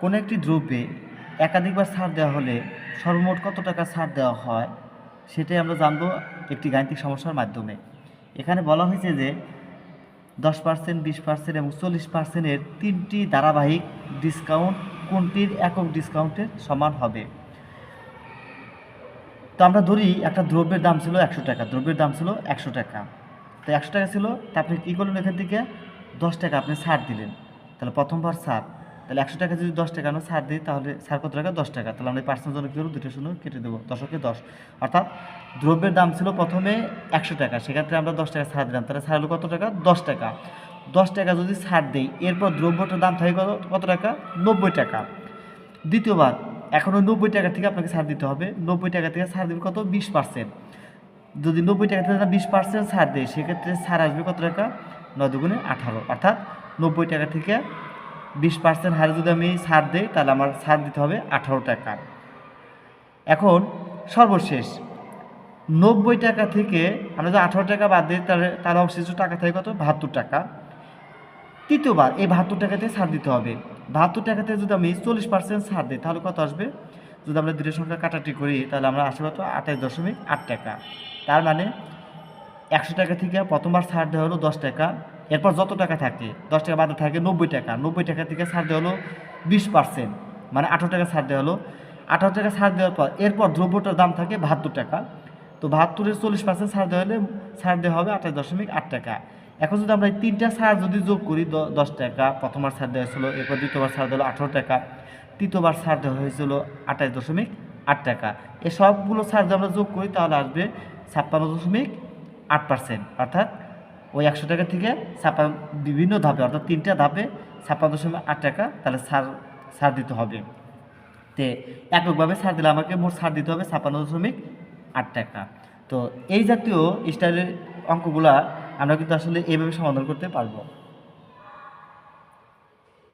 কোনো একটি দ্রব্যে একাধিকবার ছাড় দেওয়া হলে সর্বমোট কত টাকা ছাড় দেওয়া হয়, সেটাই আমরা জানব একটি গাণিতিক সমস্যার মাধ্যমে। এখানে বলা হয়েছে যে দশ পার্সেন্ট বিশ পার্সেন্ট এবং চল্লিশ পার্সেন্টের তিনটি ধারাবাহিক ডিসকাউন্ট কোনটির একক ডিসকাউন্টের সমান হবে। তো আমরা ধরি একটা দ্রব্যের দাম ছিল একশো টাকা, দ্রব্যের দাম ছিল একশো টাকা। তো একশো টাকা ছিল, তা আপনি কী করলেন এখান থেকে? দশ টাকা আপনি ছাড় দিলেন। তাহলে প্রথমবার ছাড়। তাহলে একশো টাকা যদি দশ টাকা আমরা ছাড় দিই, তাহলে ছাড় কত টাকা? দশ টাকা। তাহলে আমরা পার্সেন্ট জন্য কী করব দুটো শূন্য কেটে দেবো, দশকে দশ। অর্থাৎ দ্রব্যের দাম ছিল প্রথমে একশো টাকা, সেক্ষেত্রে আমরা দশ টাকা ছাড় দিলাম। তাহলে ছাড় হলো কত টাকা? দশ টাকা। দশ টাকা যদি ছাড় দিই, এরপর দ্রব্যটার দাম থাকে কত কত টাকা? নব্বই টাকা। দ্বিতীয়বার এখনও নব্বই টাকা থেকে আপনাকে ছাড় দিতে হবে। নব্বই টাকা থেকে ছাড় দেবে কত? বিশ পার্সেন্ট। যদি নব্বই টাকা থেকে বিশ পার্সেন্ট ছাড় দেয় সেক্ষেত্রে ছাড় আসবে কত টাকা? নয় দুগুণে আঠারো। অর্থাৎ নব্বই টাকা থেকে বিশ পার্সেন্ট হারে যদি আমি ছাড় দিই, তাহলে আমার ছাড় দিতে হবে আঠারো টাকা। এখন সর্বশেষ, নব্বই টাকা থেকে আমরা যদি আঠারো টাকা বাদ দিই, তাহলে তার অবশিষ্ট টাকা থাকে কত? বাহাত্তর টাকা। তৃতীয়বার, এই বাহাত্তর টাকাতে ছাড় দিতে হবে। বাহাত্তর টাকাতে যদি আমি চল্লিশ পার্সেন্ট ছাড় দিই, তাহলে কত আসবে? যদি আমরা দুটো সংখ্যা কাটাটি করি, তাহলে আমরা আসবে কত? আঠাশ দশমিক আট টাকা। তার মানে একশো টাকা থেকে প্রথমবার ছাড় দেওয়া হলো দশ টাকা। এরপর যত টাকা থাকে, দশ টাকা বাদে থাকে নব্বই টাকা। নব্বই টাকা থেকে ছাড় দেওয়া হলো বিশ পার্সেন্ট মানে আঠারো টাকা ছাড় দেওয়া হলো। আঠারো টাকা ছাড় দেওয়ার পর এরপর দ্রব্যটার দাম থাকে বাহাত্তর টাকা। তো বাহাত্তরের চল্লিশ পার্সেন্ট ছাড় দেওয়া হলে ছাড় দেওয়া হবে আঠাশ দশমিক আট টাকা। এখন যদি আমরা এই তিনটা ছাড় যদি যোগ করি দশ টাকা, প্রথমবার ছাড় দেওয়া হয়েছিল, এরপর দ্বিতীয়বার ছাড় দেওয়া আঠারো টাকা। তৃতীয়বার ছাড় দেওয়া হয়েছিল আঠাশ দশমিক আট টাকা। এই সবগুলো ছাড় যদি আমরা যোগ করি, তাহলে আসবে ছাপ্পান্ন দশমিক আট পার্সেন্ট অর্থাৎ ওই একশো টাকা থেকে ছাপা বিভিন্ন ধাপে, অর্থাৎ তিনটা ধাপে ছাপ্পান্ন দশমিক আট টাকা তাহলে সার সার দিতে হবে। তে এককভাবে সার দিলে আমাকে মোট সার দিতে হবে ছাপ্পান্ন দশমিক আট টাকা। তো এই জাতীয় স্টাইলের অঙ্কগুলা আমরা কিন্তু আসলে এইভাবে সমাধান করতে পারব।